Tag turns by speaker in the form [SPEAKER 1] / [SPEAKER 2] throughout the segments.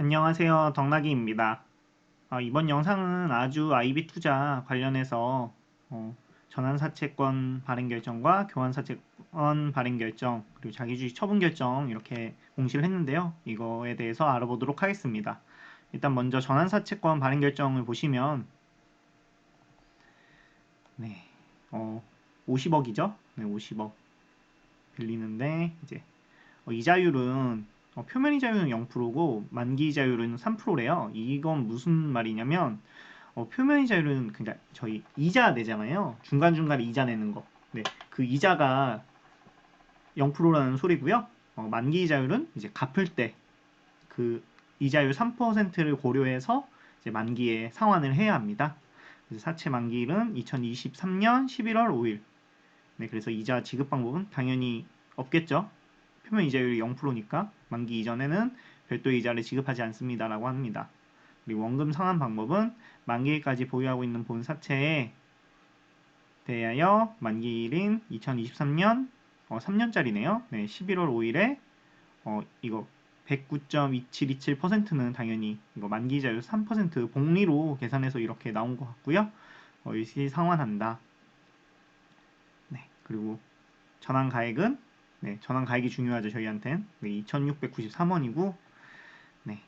[SPEAKER 1] 안녕하세요. 덕나기입니다. 어, 이번 영상은 아주 IB 투자 관련해서 어, 전환사채권 발행 결정과 교환사채권 발행 결정 그리고 자기주식 처분 결정 이렇게 공시를 했는데요. 이거에 대해서 알아보도록 하겠습니다. 일단 먼저 전환사채권 발행 결정을 보시면 네, 어, 50억이죠. 네, 50억 빌리는데 이제 어, 이자율은 어, 표면 이자율은 0%고 만기 이자율은 3%래요. 이건 무슨 말이냐면 어, 표면 이자율은 그러니까 저희 이자 내잖아요. 중간 중간에 이자 내는 거. 네, 그 이자가 0%라는 소리고요. 어, 만기 이자율은 이제 갚을 때 그 이자율 3%를 고려해서 이제 만기에 상환을 해야 합니다. 그래서 사채 만기일은 2023년 11월 5일. 네, 그래서 이자 지급 방법은 당연히 없겠죠. 표면 이자율이 0%니까 만기 이전에는 별도 이자를 지급하지 않습니다라고 합니다. 그리고 원금 상환 방법은 만기일까지 보유하고 있는 본 사채에 대하여 만기일인 2023년 어, 3년짜리네요. 네, 11월 5일에 어, 이거 109.2727%는 당연히 이거 만기 이자율 3% 복리로 계산해서 이렇게 나온 것 같고요. 어, 일시 상환한다. 네, 그리고 전환 가액은 네, 전환 가액이 중요하죠 저희한텐. 네, 2,693원이고, 네.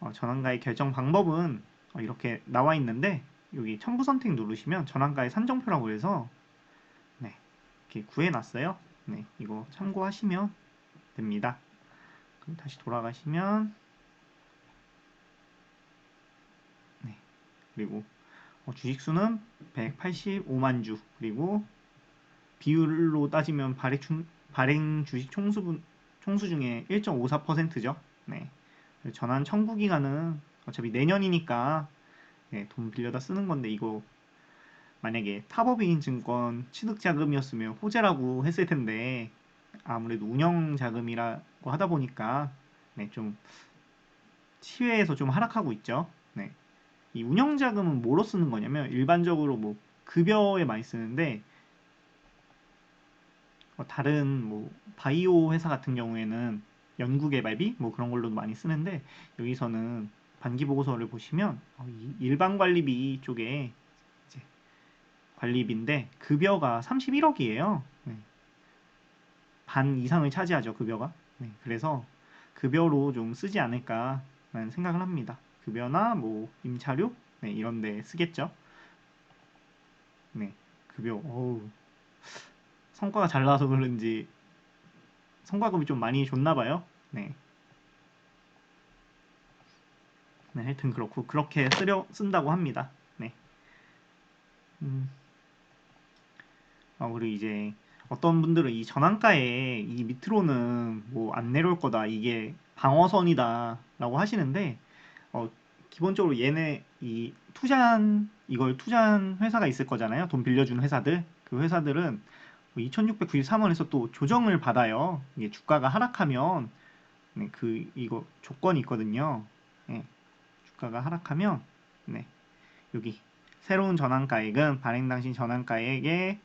[SPEAKER 1] 어, 전환 가액 결정 방법은 어, 이렇게 나와 있는데 여기 첨부 선택 누르시면 전환 가액 산정표라고 해서 네, 이렇게 구해놨어요. 네, 이거 참고하시면 됩니다. 그럼 다시 돌아가시면 네, 그리고 어, 주식수는 185만 주 그리고 비율로 따지면 발행, 중, 발행 주식 총수, 총수 중에 1.54%죠. 네. 전환 청구 기간은 어차피 내년이니까 네, 돈 빌려다 쓰는 건데 이거 만약에 타법인 증권 취득 자금이었으면 호재라고 했을 텐데 아무래도 운영 자금이라고 하다 보니까 네, 좀 시외에서 좀 하락하고 있죠. 네. 이 운영 자금은 뭐로 쓰는 거냐면 일반적으로 뭐 급여에 많이 쓰는데 어, 다른 뭐 바이오 회사 같은 경우에는 연구 개발비 뭐 그런 걸로도 많이 쓰는데 여기서는 반기 보고서를 보시면 어, 일반 관리비 쪽에 관리비인데 급여가 31억이에요. 네. 반 이상을 차지하죠 급여가. 네. 그래서 급여로 좀 쓰지 않을까라는 생각을 합니다. 급여나 뭐 임차료 네, 이런데 쓰겠죠. 네, 급여. 어우. 성과가 잘 나와서 그런지 성과급이 좀 많이 줬나 봐요. 네. 네, 하여튼 그렇고 그렇게 쓰려 쓴다고 합니다. 네. 음. 어, 그리고 이제 어떤 분들은 이 전환가에 이 밑으로는 뭐 안 내려올 거다 이게 방어선이다라고 하시는데 어, 기본적으로 얘네 이 투자한 이걸 투자한 회사가 있을 거잖아요. 돈 빌려준 회사들 그 회사들은 2693원에서 뭐또 조정을 받아요. 이게 주가가 하락하면 네, 그 이거 조건이 있거든요. 네, 주가가 하락하면 네, 여기 새로운 전환가액은 발행 당시 전환가액의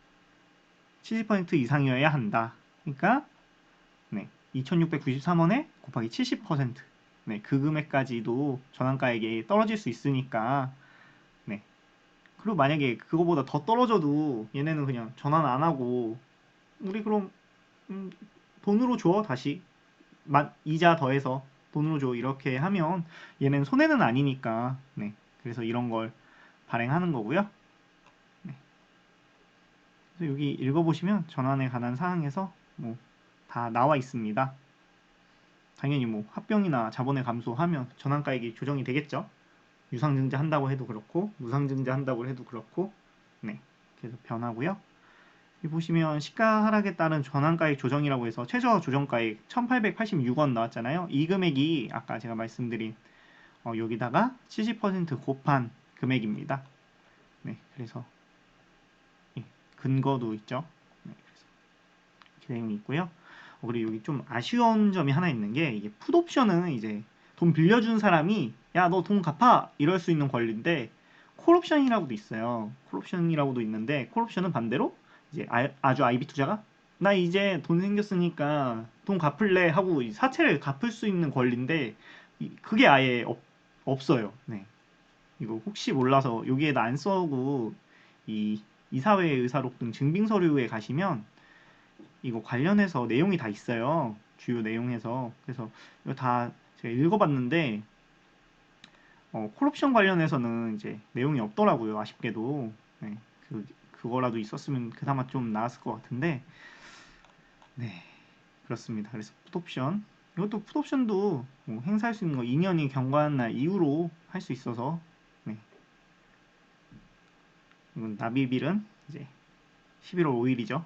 [SPEAKER 1] 70% 이상이어야 한다. 그러니까 네, 2693원에 곱하기 70% 네, 그 금액까지도 전환가액이 떨어질 수 있으니까 그리고 만약에 그거보다 더 떨어져도 얘네는 그냥 전환 안 하고 우리 그럼 음, 돈으로 줘 다시. 이자 더해서 돈으로 줘 이렇게 하면 얘는 손해는 아니니까. 네 그래서 이런 걸 발행하는 거고요. 네. 그래서 여기 읽어보시면 전환에 관한 사항에서 뭐 다 나와 있습니다. 당연히 뭐 합병이나 자본의 감소하면 전환가액이 조정이 되겠죠 유상증자 한다고 해도 그렇고 무상증자 한다고 해도 그렇고 네 계속 변하고요. 이 보시면 시가 하락에 따른 전환가액 조정이라고 해서 최저 조정가액 1886원 나왔잖아요. 이 금액이 아까 제가 말씀드린 어, 여기다가 70% 곱한 금액입니다. 네, 그래서 예, 근거도 있죠. 네, 그래서 이렇게 내용이 있고요. 어, 그리고 여기 좀 아쉬운 점이 하나 있는 게 이게 풋옵션은 이제 돈 빌려준 사람이 야 너 돈 갚아 이럴 수 있는 권리인데 콜옵션이라고도 있어요. 콜옵션이라고도 있는데 콜옵션은 반대로 이제 아, 주 IB 투자가 나 이제 돈 생겼으니까 돈 갚을래 하고 이 사채를 갚을 수 있는 권리인데 이- 그게 아예 없, 없어요. 네. 이거 혹시 몰라서 여기에다 안 써고 이 이사회 의사록 등 증빙 서류에 가시면 이거 관련해서 내용이 다 있어요. 주요 내용에서 그래서 이거 다 제가 읽어봤는데 어, 콜옵션 관련해서는 이제 내용이 없더라고요. 아쉽게도 네, 그 그거라도 있었으면 그나마 좀 나았을 것 같은데 네 그렇습니다. 그래서 풋옵션 이것도 풋옵션도 뭐 행사할 수 있는 거 2년이 경과한 날 이후로 할 수 있어서 네. 이건 납입일은 이제 11월 5일이죠.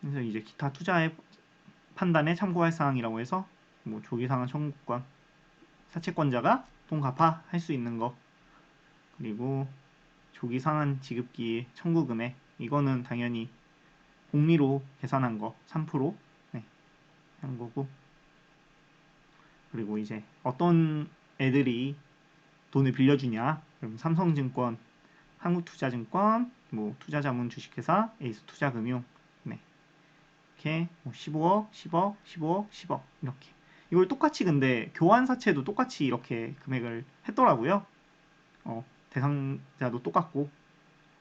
[SPEAKER 1] 그래서 이제 기타 투자의 판단에 참고할 사항이라고 해서 뭐 조기상환 청구권 사채권자가 돈 갚아 할 수 있는 거. 그리고 조기상환 지급기 청구 금액 이거는 당연히 복리로 계산한 거 3%, 네, 한 거고. 그리고 이제 어떤 애들이 돈을 빌려주냐? 그럼 삼성증권, 한국투자증권, 뭐 투자자문 주식회사, 에이스투자금융. 네. 이렇게 뭐 15억, 10억, 15억, 10억 이렇게 이걸 똑같이 근데 교환 사채도 똑같이 이렇게 금액을 했더라고요. 어, 대상자도 똑같고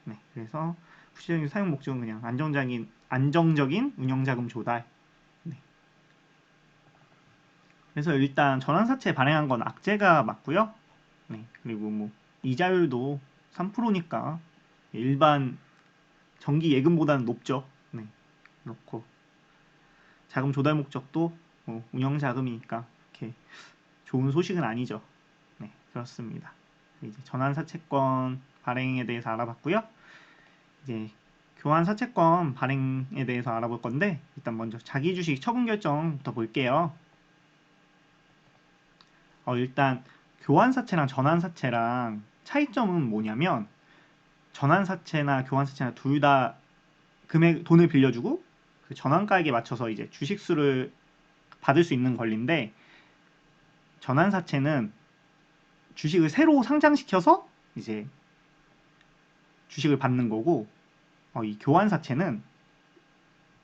[SPEAKER 1] 네, 그래서 구체적인 사용 목적은 그냥 안정적인 안정적인 운영자금 조달. 네. 그래서 일단 전환사채 발행한 건 악재가 맞고요. 네, 그리고 뭐 이자율도 3%니까 일반 정기 예금보다는 높죠. 네, 그렇고 자금 조달 목적도 뭐 운영 자금이니까 이렇게 좋은 소식은 아니죠. 네, 그렇습니다. 이제 전환 사채권 발행에 대해서 알아봤고요. 이제 교환 사채권 발행에 대해서 알아볼 건데 일단 먼저 자기 주식 처분 결정부터 볼게요. 어, 일단 교환 사채랑 전환 사채랑 차이점은 뭐냐면 전환 사채나 교환 사채나 둘 다 금액 돈을 빌려주고 그 전환가액에 맞춰서 이제 주식수를 받을 수 있는 권리인데 전환 사채는 주식을 새로 상장시켜서 이제 주식을 받는 거고 어, 이 교환 사채는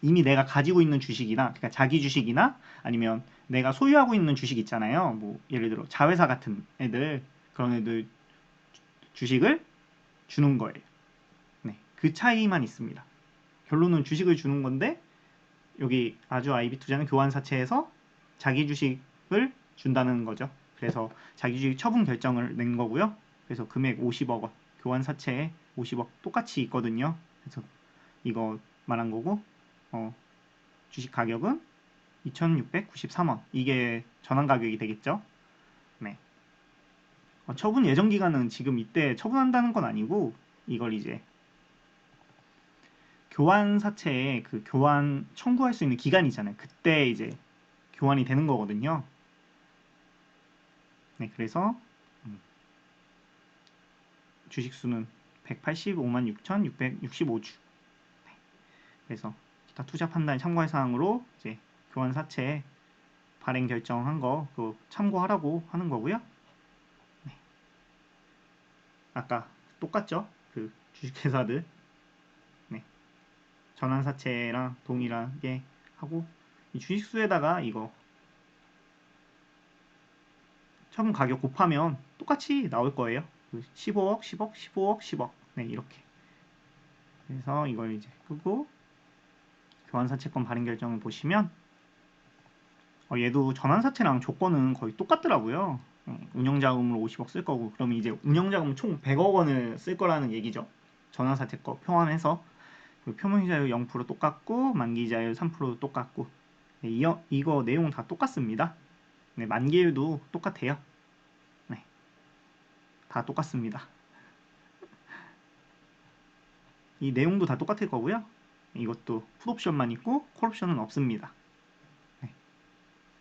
[SPEAKER 1] 이미 내가 가지고 있는 주식이나 그러니까 자기 주식이나 아니면 내가 소유하고 있는 주식 있잖아요. 뭐 예를 들어 자회사 같은 애들 그런 애들 주식을 주는 거예요. 네, 그 차이만 있습니다. 결론은 주식을 주는 건데 여기 아주 아이비 투자는 교환 사채에서 자기 주식을 준다는 거죠. 그래서 자기 주식 처분 결정을 낸 거고요. 그래서 금액 50억 원, 교환 사채에 50억 똑같이 있거든요. 그래서 이거 말한 거고 어, 주식 가격은 2,693원. 이게 전환 가격이 되겠죠. 네. 어, 처분 예정 기간은 지금 이때 처분한다는 건 아니고 이걸 이제 교환 사채에 그 교환 청구할 수 있는 기간이 있잖아요. 그때 이제 교환이 되는 거거든요. 네, 그래서 음, 주식 수는 185만 6,665주. 네, 그래서 기타 투자 판단 참고할 사항으로 이제 교환 사채 발행 결정한 거 그거 참고하라고 하는 거고요. 네. 아까 똑같죠? 그 주식회사들 네. 전환 사채랑 동일하게 하고 이 주식수에다가 이거 처분 가격 곱하면 똑같이 나올 거예요. 15억, 10억, 15억, 10억. 네, 이렇게. 그래서 이걸 이제 끄고 교환사채권 발행 결정을 보시면 어, 얘도 전환사채랑 조건은 거의 똑같더라고요. 어, 운영자금으로 50억 쓸 거고 그러면 이제 운영자금 총 100억 원을 쓸 거라는 얘기죠. 전환사채 거 포함해서 그리고 표명이자율 0% 똑같고 만기이자율 3% 똑같고 네, 이, 이거 내용 다 똑같습니다. 네, 만기율도 똑같아요. 네, 다 똑같습니다. 이 내용도 다 똑같을 거고요. 이것도 풋옵션만 있고 콜옵션은 없습니다. 네.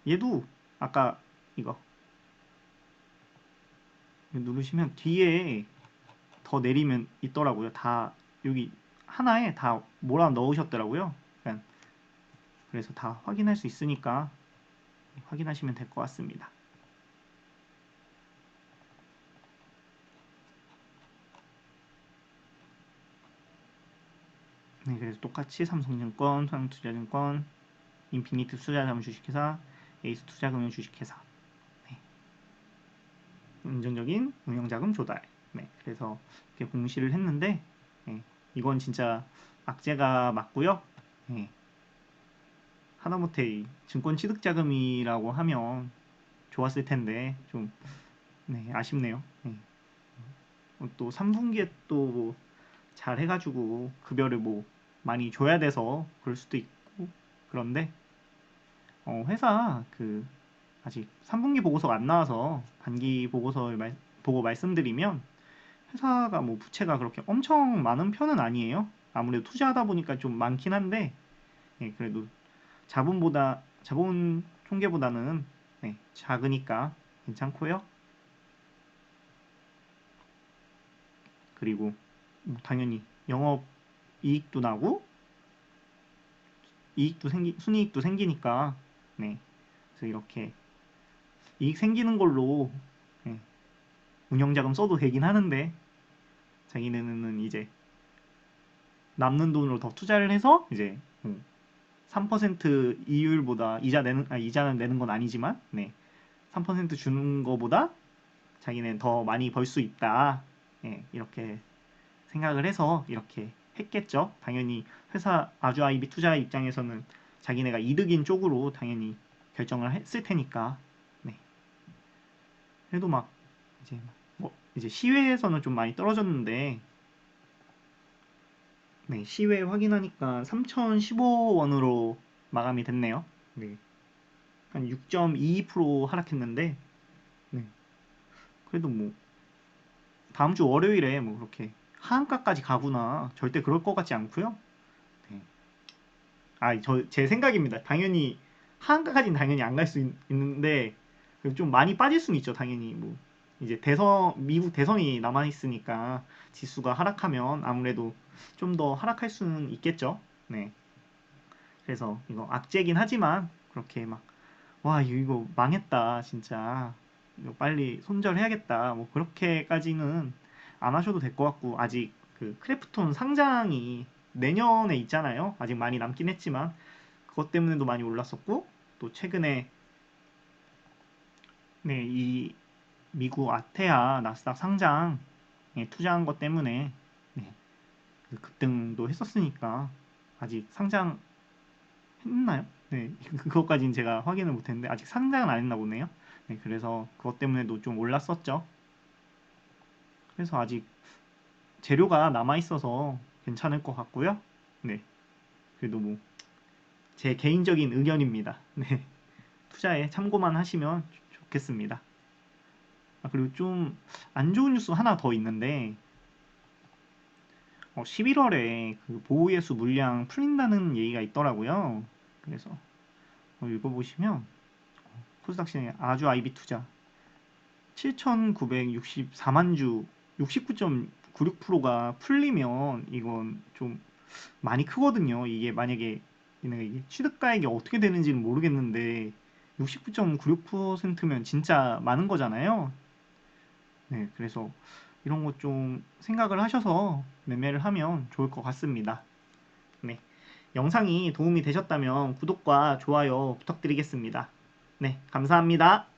[SPEAKER 1] 얘도 아까 이거 누르시면 뒤에 더 내리면 있더라고요. 다 여기 하나에 다 몰아 넣으셨더라고요. 그래서 다 확인할 수 있으니까 확인하시면 될 것 같습니다. 네, 그래서 똑같이 삼성증권, 삼성투자증권, 인피니트 투자자문 주식회사, 에이스 투자금융 주식회사. 네. 긍정적인 운영자금 조달. 네, 그래서 이렇게 공시를 했는데 네, 이건 진짜 악재가 맞고요. 네. 하다못해 이 증권 취득 자금이라고 하면 좋았을 텐데 좀 네, 아쉽네요. 네. 어, 또 3분기에 또 잘 해가지고 급여를 뭐 많이 줘야 돼서 그럴 수도 있고 그런데 어, 회사 그 아직 3분기 보고서가 안 나와서 반기 보고서를 말, 보고 말씀드리면 회사가 뭐 부채가 그렇게 엄청 많은 편은 아니에요. 아무래도 투자하다 보니까 좀 많긴 한데 예, 그래도 자본보다 자본 총계보다는 네, 작으니까 괜찮고요. 그리고 뭐 당연히 영업 이익도 나고 이익도 생기 순이익도 생기니까 네 그래서 이렇게 이익 생기는 걸로 네, 운영자금 써도 되긴 하는데 자기네는 이제 남는 돈으로 더 투자를 해서 이제 뭐3% 이율보다 이자 내는 아 이자는 내는 건 아니지만 네. 3% 주는 거보다 자기는 더 많이 벌 수 있다. 네, 이렇게 생각을 해서 이렇게 했겠죠. 당연히 회사 아주 아이비 투자 입장에서는 자기네가 이득인 쪽으로 당연히 결정을 했을 테니까. 네. 그래도 막 이제 뭐 이제 시외에서는 좀 많이 떨어졌는데 네, 시외 확인하니까 3,015원으로 마감이 됐네요. 네. 한 6.22% 하락했는데, 네. 그래도 뭐, 다음 주 월요일에 뭐 그렇게 하한가까지 가구나. 절대 그럴 것 같지 않고요. 네. 아, 저, 제 생각입니다. 당연히, 하한가까지는 당연히 안 갈 수 있는데, 좀 많이 빠질 수는 있죠. 당연히 뭐. 이제 대선 미국 대선이 남아 있으니까 지수가 하락하면 아무래도 좀 더 하락할 수는 있겠죠. 네. 그래서 이거 악재긴 하지만 그렇게 막 와 이거 망했다 진짜 이거 빨리 손절해야겠다 뭐 그렇게까지는 안 하셔도 될 것 같고 아직 그 크래프톤 상장이 내년에 있잖아요. 아직 많이 남긴 했지만 그것 때문에도 많이 올랐었고 또 최근에 네 이 미국 아테아 나스닥 상장에 투자한 것 때문에 네, 그 급등도 했었으니까 아직 상장 했나요? 네, 그것까지는 제가 확인을 못했는데 아직 상장은 안 했나 보네요. 네, 그래서 그것 때문에도 좀 올랐었죠. 그래서 아직 재료가 남아 있어서 괜찮을 것 같고요. 네, 그래도 뭐 제 개인적인 의견입니다. 네, 투자에 참고만 하시면 좋겠습니다. 아, 그리고 좀 안 좋은 뉴스 하나 더 있는데 어, 11월에 그 보호예수 물량 풀린다는 얘기가 있더라고요. 그래서 어, 읽어보시면 코스닥 시장의 아주 아이비 투자 7,964만 주 69.96%가 풀리면 이건 좀 많이 크거든요. 이게 만약에 이게 취득가액이 어떻게 되는지는 모르겠는데 69.96%면 진짜 많은 거잖아요. 네, 그래서 이런 것 좀 생각을 하셔서 매매를 하면 좋을 것 같습니다. 네, 영상이 도움이 되셨다면 구독과 좋아요 부탁드리겠습니다. 네, 감사합니다.